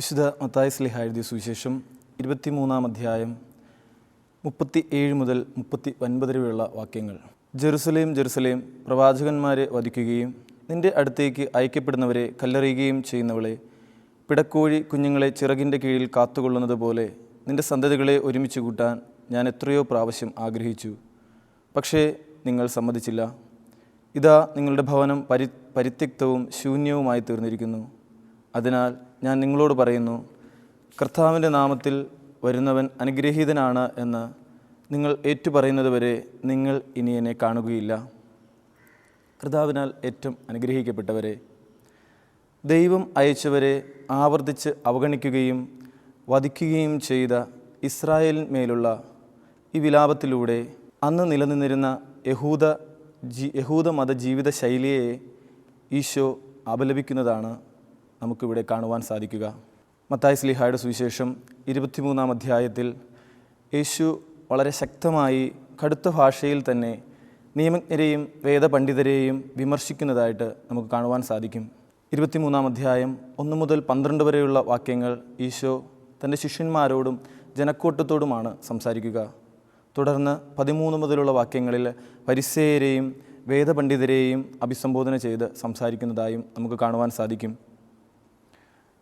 വിശുദ്ധ മത്തായി സ്ലിഹ എഴുതിയ സുവിശേഷം ഇരുപത്തിമൂന്നാം അധ്യായം മുപ്പത്തി ഏഴ് മുതൽ മുപ്പത്തി ഒൻപത് വരെയുള്ള വാക്യങ്ങൾ. ജെറുസലേം ജെറുസലേം പ്രവാചകന്മാരെ വധിക്കുകയും നിന്റെ അടുത്തേക്ക് അയക്കപ്പെടുന്നവരെ കല്ലെറിയുകയും ചെയ്യുന്നവളെ പിടക്കോഴി കുഞ്ഞുങ്ങളെ ചിറകിന്റെ കീഴിൽ കാത്തുകൊള്ളുന്നത് പോലെ നിന്റെ സന്തതികളെ ഒരുമിച്ച് കൂട്ടാൻ ഞാൻ എത്രയോ പ്രാവശ്യം ആഗ്രഹിച്ചു. പക്ഷേ നിങ്ങൾ സമ്മതിച്ചില്ല. ഇതാ നിങ്ങളുടെ ഭവനം പരി പരിത്യക്തവും ശൂന്യവുമായി തീർന്നിരിക്കുന്നു. അതിനാൽ ഞാൻ നിങ്ങളോട് പറയുന്നു കർത്താവിന്റെ നാമത്തിൽ വരുന്നവൻ അനുഗ്രഹീതനാണ് എന്ന് നിങ്ങൾ ഏറ്റുപറയുന്നത് വരെ നിങ്ങൾ ഇനി എന്നെ കാണുകയില്ല. കർത്താവിനാൽ ഏറ്റവും അനുഗ്രഹിക്കപ്പെട്ടവരെ ദൈവം അയച്ചവരെ ആവർത്തിച്ച് അവഗണിക്കുകയും വധിക്കുകയും ചെയ്ത ഇസ്രായേലിന്മേലുള്ള ഈ വിലാപത്തിലൂടെ അന്ന് നിലനിന്നിരുന്ന യഹൂദ ജി യഹൂദ മത ജീവിത ശൈലിയെ ഈശോ അപലപിക്കുന്നതാണ്. നമുക്കിവിടെ കാണുവാൻ സാധിക്കുക. മത്തായി സ്ലിഹായുടെ സുവിശേഷം ഇരുപത്തിമൂന്നാം അധ്യായത്തിൽ യേശു വളരെ ശക്തമായി കടുത്ത ഭാഷയിൽ തന്നെ നിയമജ്ഞരെയും വേദപണ്ഡിതരെയും വിമർശിക്കുന്നതായിട്ട് നമുക്ക് കാണുവാൻ സാധിക്കും. ഇരുപത്തിമൂന്നാം അധ്യായം ഒന്ന് മുതൽ പന്ത്രണ്ട് വരെയുള്ള വാക്യങ്ങൾ ഈശോ തന്റെ ശിഷ്യന്മാരോടും ജനക്കൂട്ടത്തോടുമാണ് സംസാരിക്കുക. തുടർന്ന് പതിമൂന്ന് മുതലുള്ള വാക്യങ്ങളിൽ പരിസേയരെയും വേദപണ്ഡിതരെയും അഭിസംബോധന ചെയ്ത് സംസാരിക്കുന്നതായും നമുക്ക് കാണുവാൻ സാധിക്കും.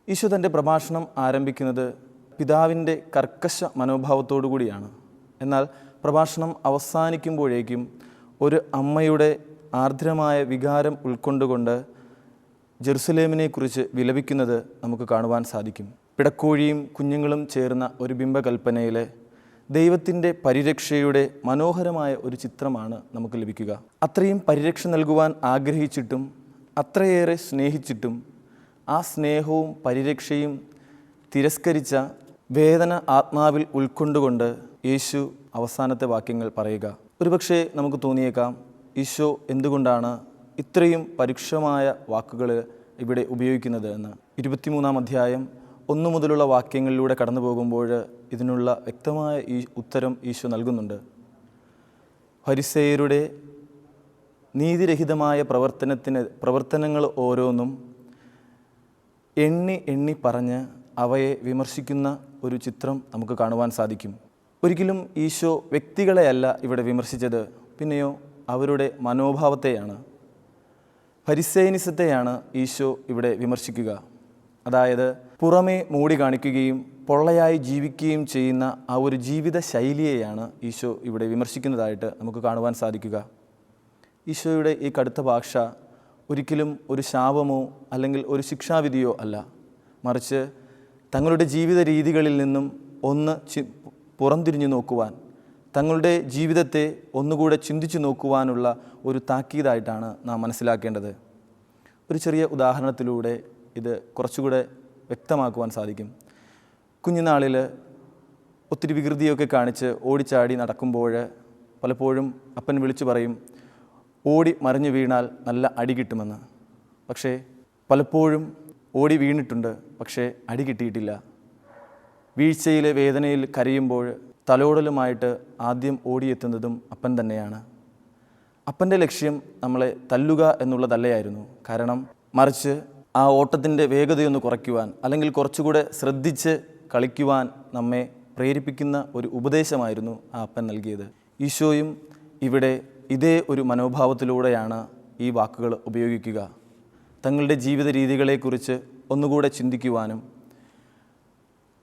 ഈശോ തന്റെ പ്രഭാഷണം ആരംഭിക്കുന്നത് പിതാവിന്റെ കർക്കശ മനോഭാവത്തോടു കൂടിയാണ്. എന്നാൽ പ്രഭാഷണം അവസാനിക്കുമ്പോഴേക്കും ഒരു അമ്മയുടെ ആർദ്രമായ വികാരം ഉൾക്കൊണ്ടുകൊണ്ട് ജെറുസലേമിനെക്കുറിച്ച് വിലപിക്കുന്നത് നമുക്ക് കാണുവാൻ സാധിക്കും. പിടക്കോഴിയും കുഞ്ഞുങ്ങളും ചേർന്ന ഒരു ബിംബകൽപ്പനയിലെ ദൈവത്തിന്റെ പരിരക്ഷയുടെ മനോഹരമായ ഒരു ചിത്രമാണ് നമുക്ക് ലഭിക്കുക. അത്രയും പരിരക്ഷ നൽകുവാൻ ആഗ്രഹിച്ചിട്ടും അത്രയേറെ സ്നേഹിച്ചിട്ടും ആ സ്നേഹവും പരിരക്ഷയും തിരസ്കരിച്ച വേദന ആത്മാവിൽ ഉൾക്കൊണ്ടുകൊണ്ട് യേശു അവസാനത്തെ വാക്യങ്ങൾ പറയുക. ഒരുപക്ഷെ നമുക്ക് തോന്നിയേക്കാം ഈശോ എന്തുകൊണ്ടാണ് ഇത്രയും പരുക്ഷമായ വാക്കുകൾ ഇവിടെ ഉപയോഗിക്കുന്നത് എന്ന്. ഇരുപത്തിമൂന്നാം അധ്യായം ഒന്നു മുതലുള്ള വാക്യങ്ങളിലൂടെ കടന്നു പോകുമ്പോൾ ഇതിനുള്ള വ്യക്തമായ ഈ ഉത്തരം ഈശോ നൽകുന്നുണ്ട്. ഹരിസേയരുടെ നീതിരഹിതമായ പ്രവർത്തനത്തിന് പ്രവർത്തനങ്ങൾ ഓരോന്നും എണ്ണി എണ്ണി പറഞ്ഞ് അവയെ വിമർശിക്കുന്ന ഒരു ചിത്രം നമുക്ക് കാണുവാൻ സാധിക്കും. ഒരിക്കലും ഈശോ വ്യക്തികളെയല്ല ഇവിടെ വിമർശിച്ചത് പിന്നെയോ അവരുടെ മനോഭാവത്തെയാണ്. പരിസേനിസത്തെയാണ് ഈശോ ഇവിടെ വിമർശിക്കുക. അതായത് പുറമേ മൂടി കാണിക്കുകയും പൊള്ളയായി ജീവിക്കുകയും ചെയ്യുന്ന ആ ഒരു ജീവിത ശൈലിയെയാണ് ഈശോ ഇവിടെ വിമർശിക്കുന്നതായിട്ട് നമുക്ക് കാണുവാൻ സാധിക്കുക. ഈശോയുടെ ഈ കടുത്ത ഭാഷ ഒരിക്കലും ഒരു ശാപമോ അല്ലെങ്കിൽ ഒരു ശിക്ഷാവിധിയോ അല്ല. മറിച്ച് തങ്ങളുടെ ജീവിത രീതികളിൽ നിന്നും ഒന്ന് ചി പുറംതിരിഞ്ഞു നോക്കുവാൻ തങ്ങളുടെ ജീവിതത്തെ ഒന്നുകൂടെ ചിന്തിച്ചു നോക്കുവാനുള്ള ഒരു താക്കീതായിട്ടാണ് നാം മനസ്സിലാക്കേണ്ടത്. ഒരു ചെറിയ ഉദാഹരണത്തിലൂടെ ഇത് കുറച്ചുകൂടെ വ്യക്തമാക്കുവാൻ സാധിക്കും. കുഞ്ഞുനാളിൽ ഒത്തിരി വികൃതിയൊക്കെ കാണിച്ച് ഓടിച്ചാടി നടക്കുമ്പോൾ പലപ്പോഴും അപ്പൻ വിളിച്ചു പറയും ഓടി മറിഞ്ഞു വീണാൽ നല്ല അടി കിട്ടുമെന്ന്. പക്ഷേ പലപ്പോഴും ഓടി വീണിട്ടുണ്ട് പക്ഷേ അടി കിട്ടിയിട്ടില്ല. വീഴ്ചയിലെ വേദനയിൽ കരയുമ്പോൾ തലോടലുമായിട്ട് ആദ്യം ഓടിയെത്തുന്നതും അപ്പൻ തന്നെയാണ്. അപ്പന്റെ ലക്ഷ്യം നമ്മളെ തല്ലുക എന്നുള്ളതല്ലായിരുന്നു കാരണം മറിച്ച് ആ ഓട്ടത്തിന്റെ വേഗതയൊന്ന് കുറയ്ക്കുവാൻ അല്ലെങ്കിൽ കുറച്ചുകൂടെ ശ്രദ്ധിച്ച് കളിക്കുവാൻ നമ്മെ പ്രേരിപ്പിക്കുന്ന ഒരു ഉപദേശമായിരുന്നു ആ അപ്പൻ നൽകിയത്. ഈശോയും ഇവിടെ ഇതേ ഒരു മനോഭാവത്തിലൂടെയാണ് ഈ വാക്കുകൾ ഉപയോഗിക്കുക. തങ്ങളുടെ ജീവിത രീതികളെക്കുറിച്ച് ഒന്നുകൂടെ ചിന്തിക്കുവാനും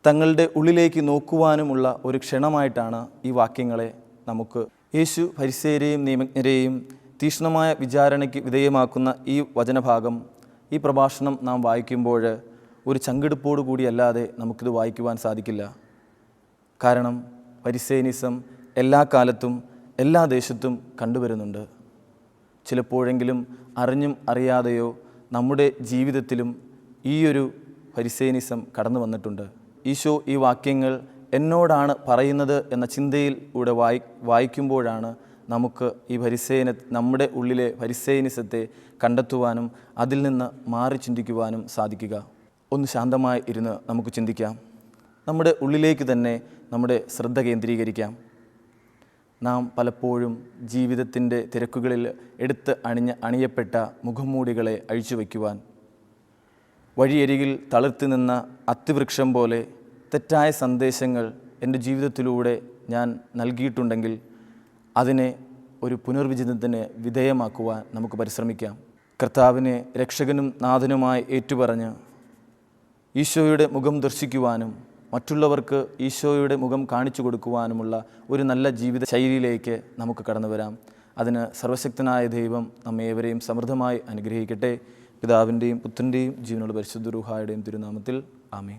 തങ്ങളുടെ ഉള്ളിലേക്ക് നോക്കുവാനുമുള്ള ഒരു ക്ഷണമായിട്ടാണ് ഈ വാക്യങ്ങളെ നമുക്ക് യേശു പരിസേരെയും നിയമജ്ഞരെയും തീക്ഷ്ണമായ വിചാരണയ്ക്ക് വിധേയമാക്കുന്ന ഈ വചനഭാഗം ഈ പ്രഭാഷണം നാം വായിക്കുമ്പോൾ ഒരു ചങ്കെടുപ്പോടു കൂടിയല്ലാതെ നമുക്കിത് വായിക്കുവാൻ സാധിക്കില്ല. കാരണം പരിസേനിസം എല്ലാ കാലത്തും എല്ലാ ദേശത്തും കണ്ടുവരുന്നുണ്ട്. ചിലപ്പോഴെങ്കിലും അറിഞ്ഞും അറിയാതെയോ നമ്മുടെ ജീവിതത്തിലും ഈയൊരു പരിസേനിസം കടന്നു വന്നിട്ടുണ്ട്. ഈശോ ഈ വാക്യങ്ങൾ എന്നോടാണ് പറയുന്നത് എന്ന ചിന്തയിൽ കൂടെ വായി വായിക്കുമ്പോഴാണ് നമുക്ക് ഈ പരിസേന നമ്മുടെ ഉള്ളിലെ പരിസേനിസത്തെ കണ്ടെത്തുവാനും അതിൽ നിന്ന് മാറി ചിന്തിക്കുവാനും സാധിക്കുക. ഒന്ന് ശാന്തമായി ഇരുന്ന് നമുക്ക് ചിന്തിക്കാം. നമ്മുടെ ഉള്ളിലേക്ക് തന്നെ നമ്മുടെ ശ്രദ്ധ കേന്ദ്രീകരിക്കാം. നാം പലപ്പോഴും ജീവിതത്തിന്റെ തിരക്കുകളിൽ എടുത്ത് അണിഞ്ഞ അണിയപ്പെട്ട മുഖംമൂടികളെ അഴിച്ചു വയ്ക്കുവാൻ. വഴിയരികിൽ തളിർത്തി നിന്ന അത്തിവൃക്ഷം പോലെ തെറ്റായ സന്ദേശങ്ങൾ എന്റെ ജീവിതത്തിലൂടെ ഞാൻ നൽകിയിട്ടുണ്ടെങ്കിൽ അതിനെ ഒരു പുനർവിചിതത്തിന് വിധേയമാക്കുവാൻ നമുക്ക് പരിശ്രമിക്കാം. കർത്താവിനെ രക്ഷകനും നാഥനുമായി ഏറ്റുപറഞ്ഞ് ഈശോയുടെ മുഖം ദർശിക്കുവാനും മറ്റുള്ളവർക്ക് ഈശോയുടെ മുഖം കാണിച്ചു കൊടുക്കുവാനുമുള്ള ഒരു നല്ല ജീവിത ശൈലിയിലേക്ക് നമുക്ക് കടന്നു വരാം. അതിന് സർവശക്തനായ ദൈവം നമ്മേവരെയും സമൃദ്ധമായി അനുഗ്രഹിക്കട്ടെ. പിതാവിന്റെയും പുത്രന്റെയും ജീവനുള്ള പരിശുദ്ധ രൂഹായുടെയും തിരുനാമത്തിൽ ആമേ